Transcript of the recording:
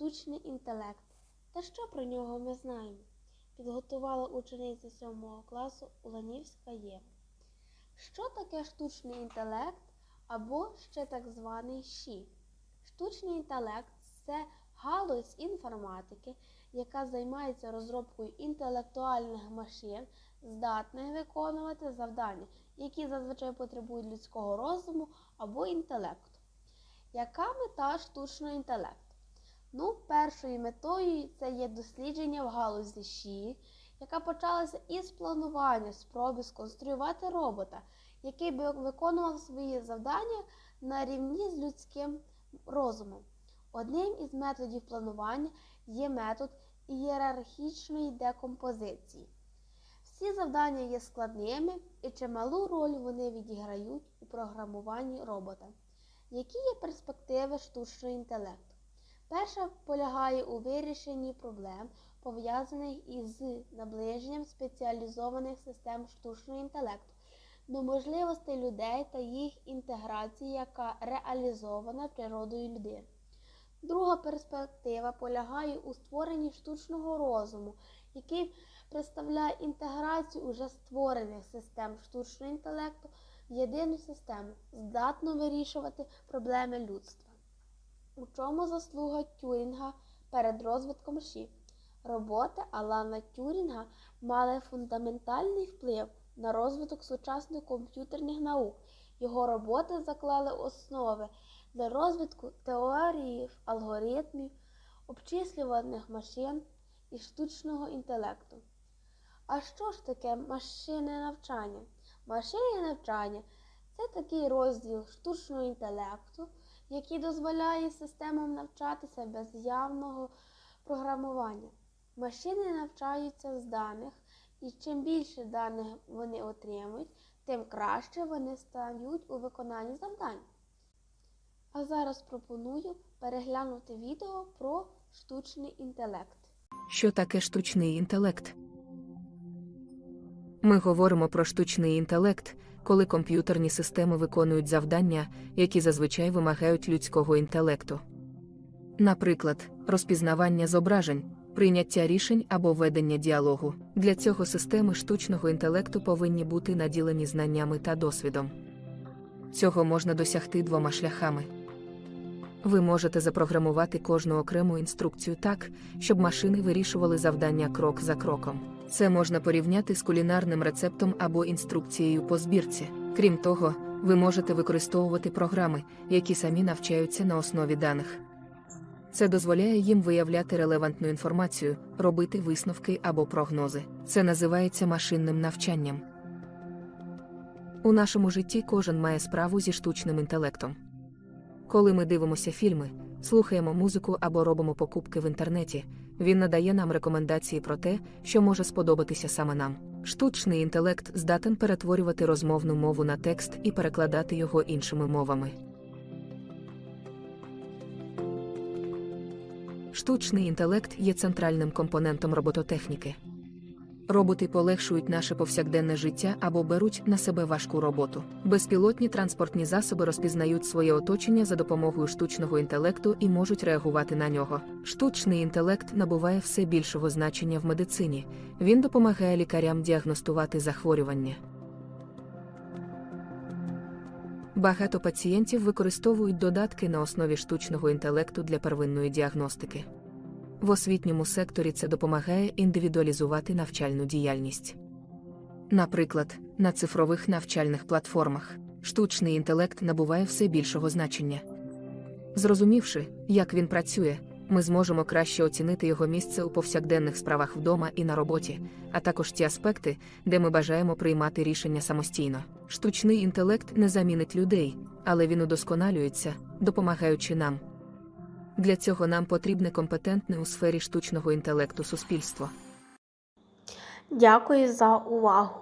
штучний інтелект та що про нього ми знаємо? Підготувала учениця 7 класу Уланівська Єва. Що таке штучний інтелект або ще так званий ЩІ? Штучний інтелект це галузь інформатики, яка займається розробкою інтелектуальних машин, здатних виконувати завдання, які зазвичай потребують людського розуму або інтелекту. Яка мета штучного інтелекту? Ну, першою метою це є дослідження в галузі ЩІ, яка почалася із планування спроби сконструювати робота, який би виконував свої завдання на рівні з людським розумом. Одним із методів планування є метод ієрархічної декомпозиції. Всі завдання є складними і чималу роль вони відіграють у програмуванні робота. Які є перспективи штучного інтелекту? Перша полягає у вирішенні проблем, пов'язаних із наближенням спеціалізованих систем штучного інтелекту до можливостей людей та їх інтеграції, яка реалізована природою людини. Друга перспектива полягає у створенні штучного розуму, який представляє інтеграцію уже створених систем штучного інтелекту в єдину систему, здатну вирішувати проблеми людства. У чому заслуга Тюрінга перед розвитком ШІ? Роботи Алана Тюрінга мали фундаментальний вплив на розвиток сучасних комп'ютерних наук. Його роботи заклали основи для розвитку теорії алгоритмів, обчислюваних машин і штучного інтелекту. А що ж таке машинне навчання? Машинне навчання це такий розділ штучного інтелекту, який дозволяє системам навчатися без явного програмування. Машини навчаються з даних, і чим більше даних вони отримують, тим краще вони стають у виконанні завдань. А зараз пропоную переглянути відео про штучний інтелект. Що таке штучний інтелект? Ми говоримо про штучний інтелект, коли комп'ютерні системи виконують завдання, які зазвичай вимагають людського інтелекту. Наприклад, розпізнавання зображень, прийняття рішень або ведення діалогу. Для цього системи штучного інтелекту повинні бути наділені знаннями та досвідом. Цього можна досягти двома шляхами. Ви можете запрограмувати кожну окрему інструкцію так, щоб машини вирішували завдання крок за кроком. Це можна порівняти з кулінарним рецептом або інструкцією по збірці. Крім того, ви можете використовувати програми, які самі навчаються на основі даних. Це дозволяє їм виявляти релевантну інформацію, робити висновки або прогнози. Це називається машинним навчанням. У нашому житті кожен має справу зі штучним інтелектом. Коли ми дивимося фільми, слухаємо музику або робимо покупки в інтернеті, він надає нам рекомендації про те, що може сподобатися саме нам. Штучний інтелект здатен перетворювати розмовну мову на текст і перекладати його іншими мовами. Штучний інтелект є центральним компонентом робототехніки. Роботи полегшують наше повсякденне життя або беруть на себе важку роботу. Безпілотні транспортні засоби розпізнають своє оточення за допомогою штучного інтелекту і можуть реагувати на нього. Штучний інтелект набуває все більшого значення в медицині. Він допомагає лікарям діагностувати захворювання. Багато пацієнтів використовують додатки на основі штучного інтелекту для первинної діагностики. В освітньому секторі це допомагає індивідуалізувати навчальну діяльність. Наприклад, на цифрових навчальних платформах штучний інтелект набуває все більшого значення. Зрозумівши, як він працює, ми зможемо краще оцінити його місце у повсякденних справах вдома і на роботі, а також ті аспекти, де ми бажаємо приймати рішення самостійно. Штучний інтелект не замінить людей, але він удосконалюється, допомагаючи нам. Для цього нам потрібне компетентне у сфері штучного інтелекту суспільство. Дякую за увагу!